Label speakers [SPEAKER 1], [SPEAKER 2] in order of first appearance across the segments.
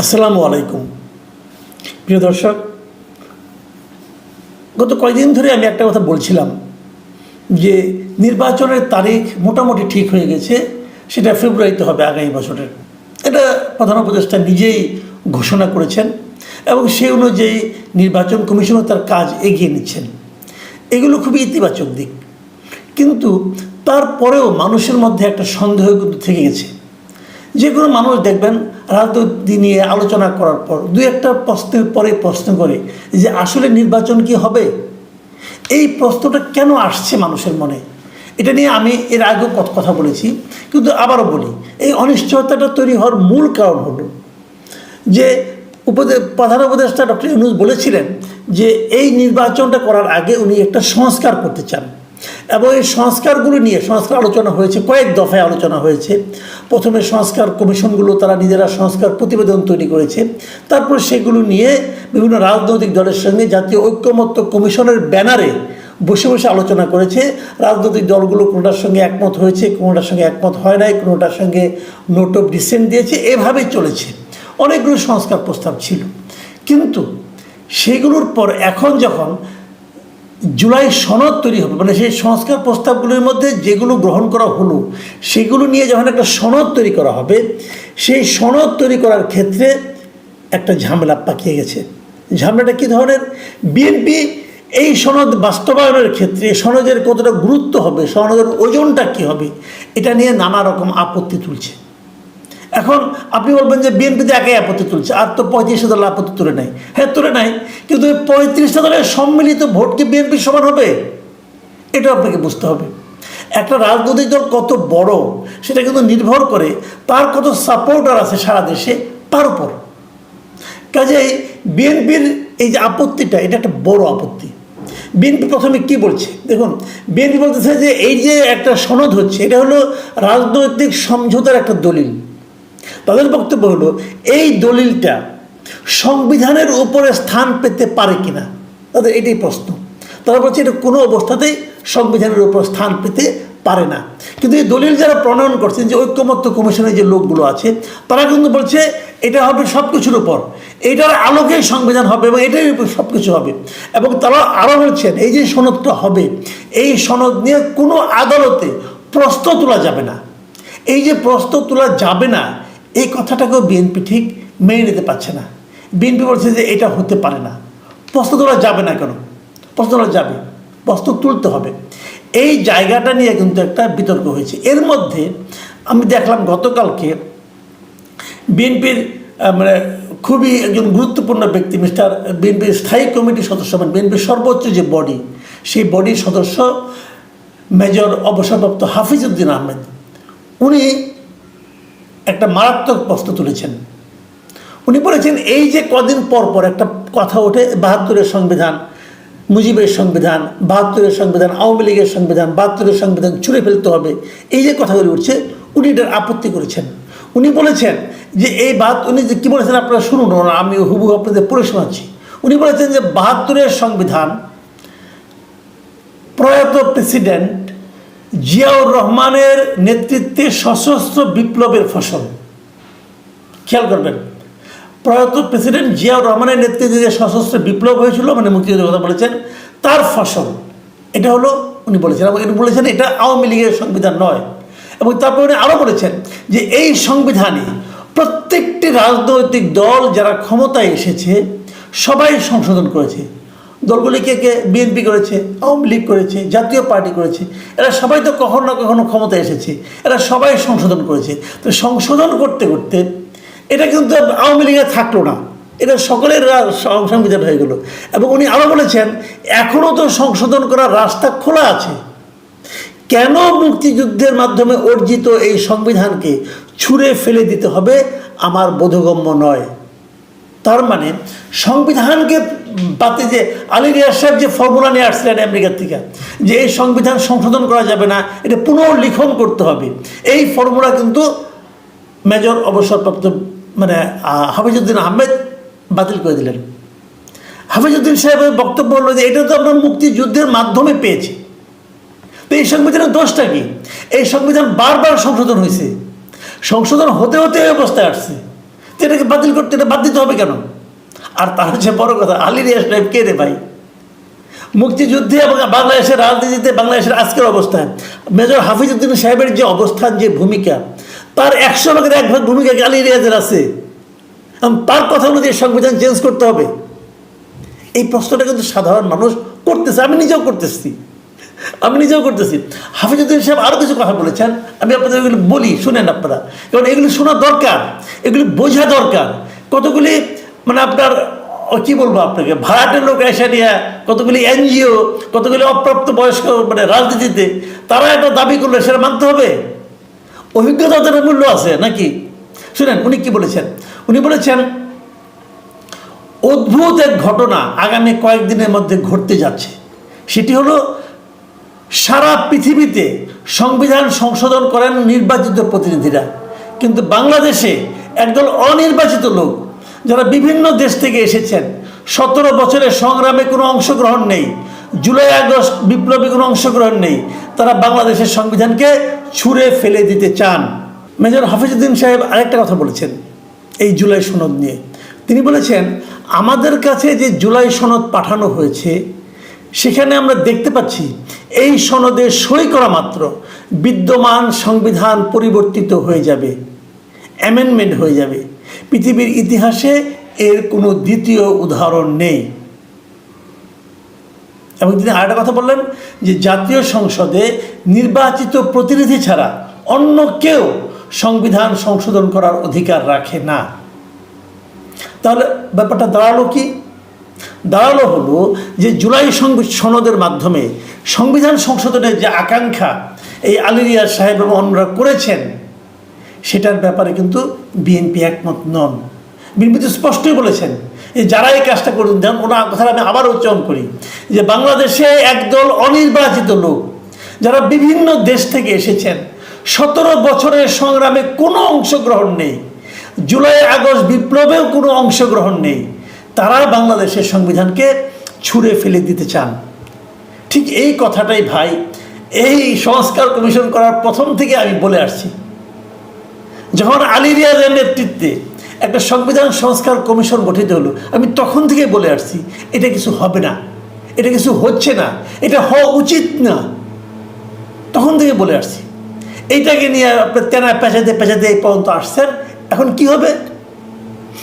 [SPEAKER 1] আসসালামু আলাইকুম। প্রিয় দর্শক, গত কয়েকদিন ধরে আমি একটা কথা বলছিলাম যে নির্বাচনের তারিখ মোটামুটি ঠিক হয়ে গেছে, সেটা ফেব্রুয়ারিতে হবে আগামী বছরের। এটা প্রধান উপদেষ্টা নিজেই ঘোষণা করেছেন এবং সেই অনুযায়ী নির্বাচন কমিশনও তার কাজ এগিয়ে নিচ্ছেন। এগুলো খুবই ইতিবাচক দিক। কিন্তু তারপরেও মানুষের মধ্যে একটা সন্দেহ কিন্তু থেকে গেছে। যে কোনো মানুষ দেখবেন রাজনীতি নিয়ে আলোচনা করার পর, দুই একটা প্রশ্নের পরে প্রশ্ন করে যে আসলে নির্বাচন কি হবে? এই প্রশ্নটা কেন আসছে মানুষের মনে? এটা নিয়ে আমি এর আগেও কথা বলেছি, কিন্তু আবারও বলি, এই অনিশ্চয়তাটা তৈরি হওয়ার মূল কারণ হলো যে উপদে, প্রধান উপদেষ্টা ডক্টর ইউনুস বলেছিলেন যে এই নির্বাচনটা করার আগে উনি একটা সংস্কার করতে চান। এবং এই সংস্কারগুলো নিয়ে সংস্কার আলোচনা হয়েছে, কয়েক দফায় আলোচনা হয়েছে। প্রথমে সংস্কার কমিশনগুলো, তারা নিজেরা সংস্কার প্রতিবেদন তৈরি করেছে। তারপর সেগুলো নিয়ে বিভিন্ন রাজনৈতিক দলের সঙ্গে জাতীয় ঐক্যমত্য কমিশনের ব্যানারে বসে বসে আলোচনা করেছে। রাজনৈতিক দলগুলো কোনোটার সঙ্গে একমত হয়েছে, কোনোটার সঙ্গে একমত হয় নাই, কোনোটার সঙ্গে নোট অফ ডিসেন্ট দিয়েছে, এভাবেই চলেছে। অনেকগুলো সংস্কার প্রস্তাব ছিল। কিন্তু সেগুলোর পর এখন যখন জুলাই সনদ তৈরি হবে। মানে সেই সংস্কার প্রস্তাবগুলোর মধ্যে যেগুলো গ্রহণ করা হলো, সেগুলো নিয়ে যখন একটা সনদ তৈরি করা হবে, সেই সনদ তৈরি করার ক্ষেত্রে একটা ঝামেলা পাকিয়ে গেছে। ঝামেলাটা কী ধরনের? বিএনপি এই সনদ বাস্তবায়নের ক্ষেত্রে সনদের কতটা গুরুত্ব হবে, সনদের ওজনটা কী হবে, এটা নিয়ে নানা রকম আপত্তি তুলছে। এখন আপনি বলবেন যে বিএনপি বিএনপিতে একাই আপত্তি তুলছে, আর তো পঁয়ত্রিশটা দল আপত্তি তুলে নাই। হ্যাঁ তুলে নাই, কিন্তু ওই পঁয়ত্রিশটা দলের সম্মিলিত ভোট কি বিএনপির সমান হবে? এটা আপনাকে বুঝতে হবে। একটা রাজনৈতিক দল কত বড়, সেটা কিন্তু নির্ভর করে তার কত সাপোর্টার আছে সারা দেশে, তার উপর। কাজেই বিএনপির এই যে আপত্তিটা, এটা একটা বড় আপত্তি। বিএনপি প্রথমে কি বলছে? দেখুন, বিএনপি বলতেছে যে এই যে একটা সনদ হচ্ছে, এটা হলো রাজনৈতিক সমঝোতার একটা দলিল। তাদের বক্তব্য হলো, এই দলিলটা সংবিধানের উপরে স্থান পেতে পারে কিনা? তাদের এটাই প্রশ্ন। তারা বলছে এটা কোনো অবস্থাতেই সংবিধানের উপর স্থান পেতে পারে না। কিন্তু এই দলিল যারা প্রণয়ন করছেন যে ঐক্যমত্য কমিশনের যে লোকগুলো আছে, তারা কিন্তু বলছে এটা হবে সব কিছুর উপর। এটার আলোকেই সংবিধান হবে এবং এটাই উপর সব কিছু হবে। এবং তারা আরও বলছেন, এই যে সনদটা হবে, এই সনদ নিয়ে কোনো আদালতে প্রশ্ন তোলা যাবে না। এই যে প্রশ্ন তোলা যাবে না এই কথাটাকেও বিএনপি ঠিক মেনে নিতে পারছে না। বিএনপি বলছে যে এটা হতে পারে না। প্রশ্ন তোলা যাবে না কেন? প্রশ্ন তোলা যাবে। প্রশ্ন তুলতে হবে। এই জায়গাটা নিয়ে কিন্তু একটা বিতর্ক হয়েছে। এর মধ্যে আমি দেখলাম গতকালকে বিএনপির মানে খুবই একজন গুরুত্বপূর্ণ ব্যক্তি, মিস্টার বিএনপির স্থায়ী কমিটির সদস্য মানে বিএনপির সর্বোচ্চ যে বডি, সেই বডির সদস্য মেজর অবসরপ্রাপ্ত হাফিজউদ্দিন আহমেদ। উনি একটা মারাত্মক প্রশ্ন তুলেছেন। উনি বলেছেন, এই যে কদিন পর পর একটা কথা ওঠে, বাহাত্তরের সংবিধান, মুজিবের সংবিধান, বাহাত্তরের সংবিধান, আওয়ামী লীগের সংবিধান, বাহাত্তরের সংবিধান ছুঁড়ে ফেলতে হবে, এই যে কথাগুলি উঠছে, উনি এটার আপত্তি করেছেন। উনি বলেছেন যে এই বাহাত উনি যে কী বলেছেন আপনারা শুনুন আমি হুবু আপনাদের পড়ে শোনাচ্ছি। উনি বলেছেন যে বাহাত্তরের সংবিধান প্রয়াত প্রেসিডেন্ট জিয়াউর রহমানের নেতৃত্বে সশস্ত্র বিপ্লবের ফসল। খেয়াল করবেন, প্রয়াত প্রেসিডেন্ট জিয়াউর রহমানের নেতৃত্বে যে সশস্ত্র বিপ্লব হয়েছিল মানে মুক্তিযুদ্ধের কথা বলেছেন, তার ফসল। এটা হলো উনি বলেছেন, এবং উনি বলেছেন, এটা আওয়ামী লীগের সংবিধান নয়। এবং তারপরে উনি আরও বলেছেন যে এই সংবিধানে প্রত্যেকটি রাজনৈতিক দল যারা ক্ষমতায় এসেছে, সবাই সংশোধন করেছে। দলগুলি কে কে বিএনপি করেছে, আওয়ামী লীগ করেছে, জাতীয় পার্টি করেছে, এরা সবাই তো কখনো না কখনো ক্ষমতায় এসেছে, এরা সবাই সংশোধন করেছে। তো সংশোধন করতে করতে এটা কিন্তু আওয়ামী লীগে থাকল না। এটা সকলের সংবিধান হয়ে গেল। এবং উনি আরও বলেছেন এখনও তো সংশোধন করার রাস্তা খোলা আছে। কেন মুক্তিযুদ্ধের মাধ্যমে অর্জিত এই সংবিধানকে ছুঁড়ে ফেলে দিতে হবে আমার বোধগম্য নয়। তার মানে সংবিধানকে বাতে যে আলী রিয়াজ সাহেব যে ফর্মুলা নিয়ে আসছিলেন আমেরিকার থেকে যে এই সংবিধান সংশোধন করা যাবে না এটা পুনর্লিখন করতে হবে। এই ফর্মুলা কিন্তু মেজর অবসরপ্রাপ্ত মানে আহ, হাফিজউদ্দিন আহমেদ বাতিল করে দিলেন। হাফিজউদ্দিন সাহেবের বক্তব্য হলো যে এটা তো আমরা মুক্তিযুদ্ধের মাধ্যমে পেয়েছি। তো এই সংবিধানের দোষটা কি? এই সংবিধান বারবার সংশোধন হয়েছে সংশোধন হতে হতে এই অবস্থায় আসছে। তো এটাকে বাতিল করতে এটা বাদ দিতে হবে কেন? আর তার হচ্ছে বড় কথা আলী রিয়াজ সাহেব কে রে ভাই? মুক্তিযুদ্ধে এবং বাংলাদেশের রাজনীতিতে বাংলাদেশের আজকের অবস্থান, মেজর হাফিজউদ্দিন সাহেবের যে অবস্থান, যে ভূমিকা, তার একশো ভাগের এক ভাগ ভূমিকা আলী রিয়াজের আছে? এবং তার কথা অনুযায়ী সংবিধান চেঞ্জ করতে হবে। এই প্রশ্নটা কিন্তু সাধারণ মানুষ করতেছে, আমি নিজেও করতেছি। আমি নিজেও করতেছি। হাফিজুদ্দিন সাহেব আরও কিছু কথা বলেছেন, আমি আপনাদের এগুলো বলি, শুনেন আপনারা। কারণ এগুলি শোনা দরকার, এগুলি বোঝা দরকার। কতগুলি মানে আপনার কি বলব আপনাকে, ভাড়াটের লোক এসে নিয়ে কতগুলি এনজিও, কতগুলি অপ্রাপ্ত বয়স্ক মানে রাজনীতিতে, তারা একটা দাবি করলে, সেটা মানতে হবে? অভিজ্ঞতা তাদের মূল্য আছে নাকি? শুনেন, উনি কি বলেছেন? উনি বলেছেন, অদ্ভুত এক ঘটনা আগামী কয়েকদিনের মধ্যে ঘটতে যাচ্ছে। সেটি হলো, সারা পৃথিবীতে সংবিধান সংশোধন করেন নির্বাচিত প্রতিনিধিরা। কিন্তু বাংলাদেশে একদল অনির্বাচিত লোক যারা বিভিন্ন দেশ থেকে এসেছেন। সতেরো বছরের সংগ্রামে কোনো অংশগ্রহণ নেই। জুলাই, আগস্ট বিপ্লবী কোনো অংশগ্রহণ নেই। তারা বাংলাদেশের সংবিধানকে ছুঁড়ে ফেলে দিতে চান। মেজর হাফিজুদ্দিন সাহেব আরেকটা কথা বলেছেন এই জুলাই সনদ নিয়ে। তিনি বলেছেন, আমাদের কাছে যে জুলাই সনদ পাঠানো হয়েছে, সেখানে আমরা দেখতে পাচ্ছি এই সনদে সই করা মাত্র বিদ্যমান সংবিধান পরিবর্তিত হয়ে যাবে, অ্যামেন্ডমেন্ট হয়ে যাবে। পৃথিবীর ইতিহাসে এর কোনো দ্বিতীয় উদাহরণ নেই। এবং তিনি আরেকটা কথা বললেন যে জাতীয় সংসদে নির্বাচিত প্রতিনিধি ছাড়া অন্য কেউ সংবিধান সংশোধন করার অধিকার রাখে না। তাহলে ব্যাপারটা দাঁড়াল কি? দাঁড়াল হলো যে জুলাই সনদের মাধ্যমে সংবিধান সংশোধনের যে আকাঙ্ক্ষা, এই আলিরিয়া সাহেব এবং অন্যরা করেছেন সেটার ব্যাপারে কিন্তু বিএনপি একমত নন। বিএনপি স্পষ্টই বলেছেন যে যারা এই কাজটা করুন, যেমন ওনার কথা আমি আবার উচ্চারণ করি, যে বাংলাদেশে একদল অনির্বাচিত লোক যারা বিভিন্ন দেশ থেকে এসেছেন, সতেরো বছরের সংগ্রামে কোনো অংশগ্রহণ নেই, জুলাই, আগস্ট বিপ্লবেও কোনো অংশগ্রহণ নেই, তারা বাংলাদেশের সংবিধানকে ছুঁড়ে ফেলে দিতে চান। ঠিক এই কথাটাই ভাই, এই সংস্কার কমিশন করার প্রথম থেকে আমি বলে আসছি। যখন আলী রিয়াজের নেতৃত্বে একটা সংবিধান সংস্কার কমিশন গঠিত হলো, আমি তখন থেকে বলে আসছি, এটা কিছু হবে না, এটা কিছু হচ্ছে না, এটা হওয়া উচিত না। তখন থেকে বলে আসছি। এইটাকে নিয়ে আপনার তেনা পেঁচাতে পেঁচাতে এই পর্যন্ত আসছেন, এখন কি হবে?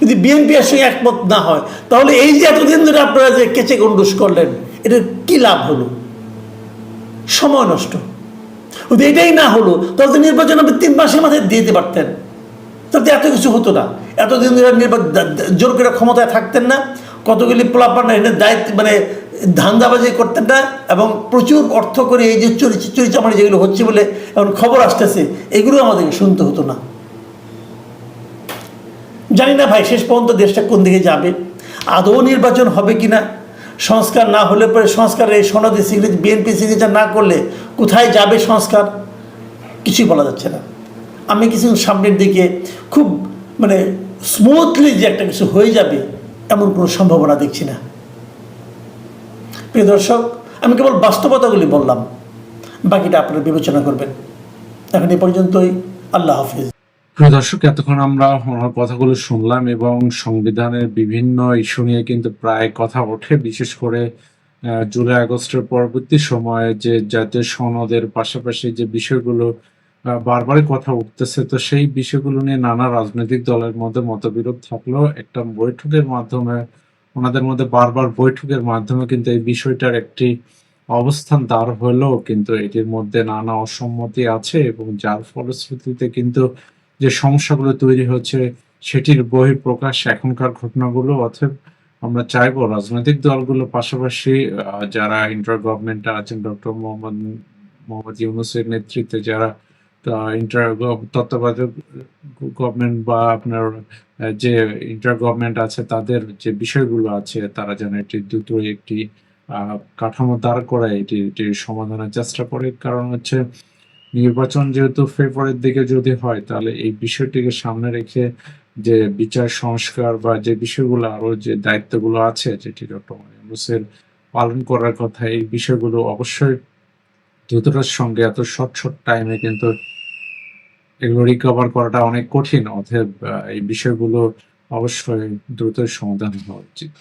[SPEAKER 1] যদি বিএনপি এর সঙ্গে একমত না হয়, তাহলে এই যে এতদিন ধরে আপনারা যে কেচে গন্ডুস করলেন এটার কি লাভ হলো? সময় নষ্ট। যদি এটাই না হলো। তাহলে নির্বাচন আপনি তিন মাসের মাথায় দিয়ে দিতে পারতেন। তাহলে এত কিছু হতো না। এতদিন ধরে নির্বাচন জোর করে ক্ষমতায় থাকতেন না। কতগুলি প্লাপার এনে দায়িত্ব মানে ধান্দাবাজি করতেন না এবং প্রচুর অর্থ করে এই যে চুরি চুরি চামারি যেগুলো হচ্ছে বলে এখন খবর আসতেছে, এগুলো আমাদেরকে শুনতে হতো না। জানি না ভাই, শেষ পর্যন্ত দেশটা কোন দিকে যাবে? আদৌ নির্বাচন হবে কি না সংস্কার না হলে পরে সংস্কারের এই সনদে সিগনেচার বিএনপি সিগনেচার না করলে কোথায় যাবে সংস্কার? কিছুই বলা যাচ্ছে না। আমি কিছু সামনের দিকে খুব মানে স্মুথলি যে একটা কিছু হয়ে যাবে এমন কোনো সম্ভাবনা দেখছি না। প্রিয় দর্শক, আমি কেবল বাস্তবতাগুলি বললাম। বাকিটা আপনারা বিবেচনা করবেন। এখন এ পর্যন্তই। আল্লাহ হাফিজ।
[SPEAKER 2] প্রিয় দর্শক, এতক্ষণ আমরা ওনার কথাগুলো শুনলাম এবং সংবিধানের বিভিন্ন ইস্যু নিয়ে কিন্তু প্রায় কথা ওঠে, বিশেষ করে জুলাই আগস্টের পরবর্তী সময়ে যে জাতীয় সনদের পাশাপাশি যে বিষয়গুলো বারবারই কথা উঠতেছে, তো সেই বিষয়গুলো নিয়ে নানা রাজনৈতিক দলের মধ্যে মতবিরোধ থাকলেও একটা বৈঠকের মাধ্যমে, ওনাদের মধ্যে বারবার বৈঠকের মাধ্যমে কিন্তু এই বিষয়টার একটি অবস্থান দাঁড় হলেও কিন্তু এটির মধ্যে নানা অসম্মতি আছে এবং যার ফলশ্রুতিতে কিন্তু যে সমস্যাগুলো তৈরি হচ্ছে, সেটির বহিঃপ্রকাশ এখনকার ঘটনাগুলো, অতএব আমরা চাইব রাজনৈতিক দলগুলো পাশাপাশি যারা ইন্টার গভর্নমেন্ট আছেন ডক্টর মোহাম্মদ মোহাম্মদ ইউনুসের নেতৃত্বে যারা ইন্টার তত্ত্বাবধায়ক গভর্নমেন্ট বা আপনার যে ইন্টার গভর্নমেন্ট আছে, তাদের যে বিষয়গুলো আছে, তারা যেন এটি দ্রুত একটি কাঠামো দাঁড় করায়, এটি, এটির সমাধানের চেষ্টা করে। কারণ হচ্ছে নির্বাচন যেহেতু ফেব্রুয়ারির দিকে যদি হয়, তাহলে এই বিষয়টিকে সামনে রেখে যে বিচার সংস্কার বা যে বিষয়গুলো আরও যে দায়িত্বগুলো আছে যেটি ডক্টর পালন করার কথা, এই বিষয়গুলো অবশ্যই দ্রুততার সঙ্গে এত শর্ট শর্ট টাইমে কিন্তু এগুলো রিকভার করাটা অনেক কঠিন। অতএব এই বিষয়গুলো অবশ্যই দ্রুত সমাধান হওয়া উচিত।